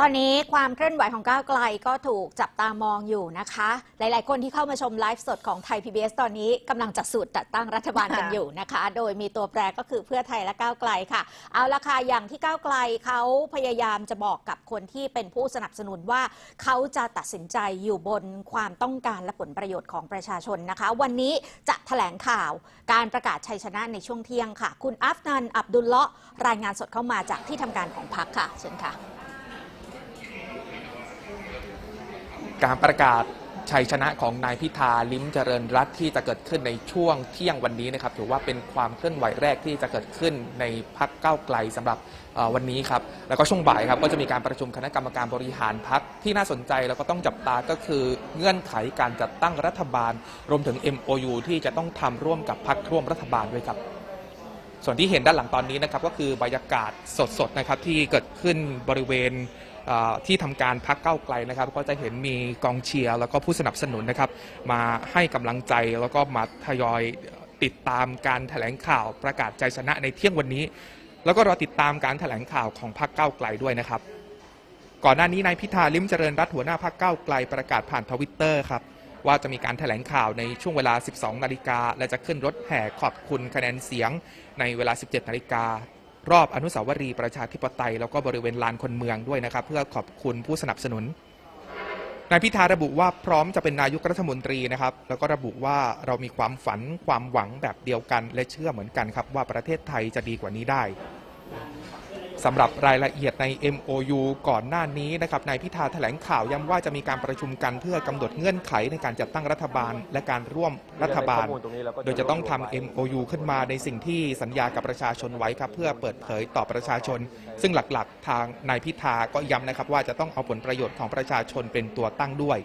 ตอนนี้ความเคลื่อนไหวของก้าวไกลก็ถูกจับตามองอยู่นะคะ หลาย ๆ คนที่เข้ามาชมไลฟ์สดของไทย PBS ตอนนี้กำลังจัดสูตรจัดตั้งรัฐบาลกันอยู่นะคะ โดยมีตัวแปรก็คือเพื่อไทยและก้าวไกลค่ะ เอาละค่ะอย่างที่ก้าวไกลเขาพยายามจะบอกกับคนที่เป็นผู้สนับสนุนว่าเขาจะตัดสินใจอยู่บนความต้องการและผลประโยชน์ของประชาชนนะคะ วันนี้จะแถลงข่าวการประกาศชัยชนะในช่วงเที่ยงค่ะ คุณอัฟนันอับดุลเลาะรายงานสดเข้ามาจากที่ทำการของพรรคค่ะเชิญค่ะ การประกาศชัยชนะของนายพิธาลิ้มเจริญรัตที่จะเกิดขึ้นในช่วงเที่ยงวันนี้นะครับถือว่าเป็นความเคลื่อนไหวแรกที่จะเกิดขึ้นในพักเก้าไกลสำหรับวันนี้ครับแล้วก็ช่วงบ่ายครับก็จะมีการประชุมคณะกรรมการบริหารพักที่น่าสนใจแล้วก็ต้องจับตาก็คือเงื่อนไขการจัดตั้งรัฐบาล รวมถึง MOU ที่จะต้องทำร่วมกับพักร่วมรัฐบาลด้วยครับส่วนที่เห็นด้านหลังตอนนี้นะครับก็คือบรรยากาศสดๆนะครับที่เกิดขึ้นบริเวณ ที่ทำการพักเก้าไกลนะครับ ก็จะเห็นมีกองเชียร์แล้วก็ผู้สนับสนุนนะครับ มาให้กำลังใจแล้วก็มาทยอยติดตามการแถลงข่าวประกาศใจชนะในเที่ยงวันนี้ แล้วก็รอติดตามการแถลงข่าวของพักเก้าไกลด้วยนะครับ ก่อนหน้านี้นายพิธาลิ้มเจริญรัตน์หัวหน้าพักเก้าไกลประกาศผ่านทวิตเตอร์ครับว่าจะมีการแถลงข่าวในช่วงเวลา 12 นาฬิกา และจะขึ้นรถแห่ขอบคุณคะแนนเสียงในเวลา 17 นาฬิกา รอบอนุสาวรีย์ประชาธิปไตย แล้วก็บริเวณลานคนเมืองด้วยนะครับ เพื่อขอบคุณผู้สนับสนุนนายพิธาระบุว่าพร้อมจะเป็นนายกรัฐมนตรีนะครับ แล้วก็ระบุว่าเรามีความฝันความหวังแบบเดียวกัน และเชื่อเหมือนกันครับว่าประเทศไทยจะดีกว่านี้ได้ สำหรับรายละเอียดใน MOU ก่อนหน้านี้นะครับนายพิธาแถลงข่าวย้ำว่าจะมีการประชุมกันเพื่อกำหนดเงื่อนไขในการจัดตั้งรัฐบาล และการร่วมรัฐบาล โดยจะต้องทำ MOU ขึ้นมาในสิ่งที่สัญญากับประชาชนไว้ครับเพื่อเปิดเผยต่อประชาชน ซึ่งหลักๆ ทางนายพิธาก็ย้ำนะครับว่าจะต้องเอาผลประโยชน์ของประชาชนเป็นตัวตั้งด้วย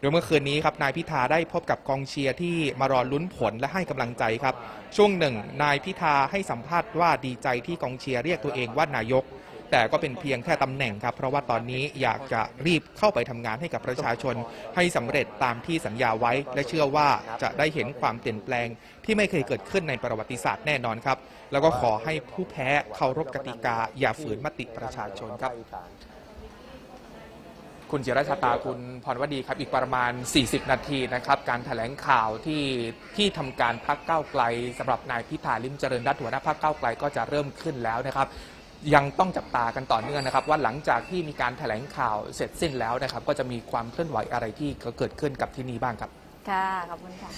โดยเมื่อคืนนี้ครับนายพิธาได้พบกับกองเชียร์ที่มารอลุ้นผลและให้กำลังใจครับ ช่วงหนึ่งนายพิธาให้สัมภาษณ์ว่าดีใจที่กองเชียร์เรียกตัวเองว่านายก แต่ก็เป็นเพียงแค่ตำแหน่งครับ เพราะว่าตอนนี้อยากจะรีบเข้าไปทำงานให้กับประชาชน ให้สำเร็จตามที่สัญญาไว้ และเชื่อว่าจะได้เห็นความเปลี่ยนแปลง ที่ไม่เคยเกิดขึ้นในประวัติศาสตร์แน่นอนครับ แล้วก็ขอให้ผู้แพ้เคารพกติกา อย่าฝืนมติประชาชนครับ คุณจิรชาตาคุณพรวดีครับ อีกประมาณ 40 นาทีนะครับ การถแถลงข่าวที่ที่ทำการพักเก้าไกลสำหรับนายพิธาลิมเจริญรัตน์หัวหน้าพักเก้าไกลก็จะเริ่มขึ้นแล้วนะครับยังต้องจับตากันต่อเนื่องนะครับ ว่าหลังจากที่มีการถแถลงข่าวเสร็จสิ้นแล้วนะครับ ก็จะมีความเคลื่อนไหวอะไรที่เกิดขึ้นกับที่นี่บ้างครับ ค่ะ ขอบคุณค่ะ